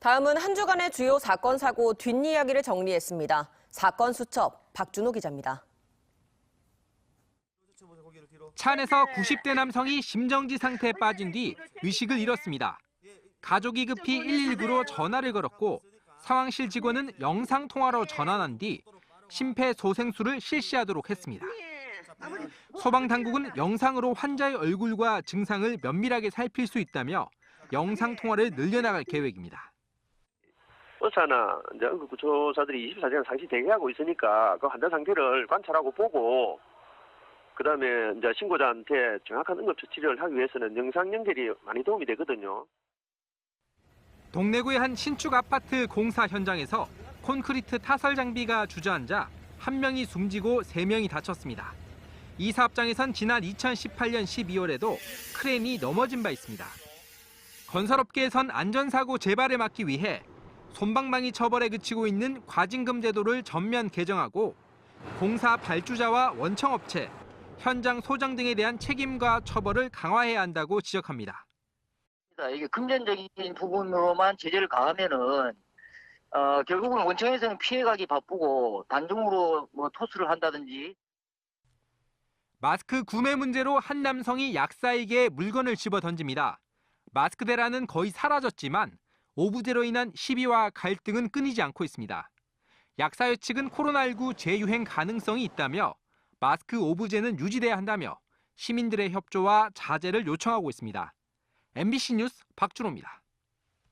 다음은 한 주간의 주요 사건 사고 뒷이야기를 정리했습니다. 사건 수첩 박준호 기자입니다. 차 안에서 90대 남성이 심정지 상태에 빠진 뒤 의식을 잃었습니다. 가족이 급히 119로 전화를 걸었고 상황실 직원은 영상 통화로 전환한 뒤 심폐소생술을 실시하도록 했습니다. 소방 당국은 영상으로 환자의 얼굴과 증상을 면밀하게 살필 수 있다며 영상 통화를 늘려나갈 계획입니다. 의사나 이제 응급구조사들이 24시간 상시 대기하고 있으니까 그 환자 상태를 관찰하고 보고 그다음에 이제 신고자한테 정확한 응급 처치를 하기 위해서는 영상 연결이 많이 도움이 되거든요. 동래구의 한 신축 아파트 공사 현장에서 콘크리트 타설 장비가 주저앉아 한 명이 숨지고 세 명이 다쳤습니다. 이 사업장에선 지난 2018년 12월에도 크레인이 넘어진 바 있습니다. 건설업계에선 안전사고 재발을 막기 위해 솜방망이 처벌에 그치고 있는 과징금 제도를 전면 개정하고 공사 발주자와 원청업체, 현장 소장 등에 대한 책임과 처벌을 강화해야 한다고 지적합니다. 이게 금전적인 부분으로만 제재를 가하면은 어, 결국은 원청에서는 피해가기 바쁘고 단중으로 뭐 토스를 한다든지 마스크 구매 문제로 한 남성이 약사에게 물건을 집어 던집니다. 마스크 대란은 거의 사라졌지만 오부제로 인한 시비와 갈등은 끊이지 않고 있습니다. 약사회 측은 코로나19 재유행 가능성이 있다며 마스크 오부제는 유지돼야 한다며 시민들의 협조와 자제를 요청하고 있습니다. MBC 뉴스 박준호입니다.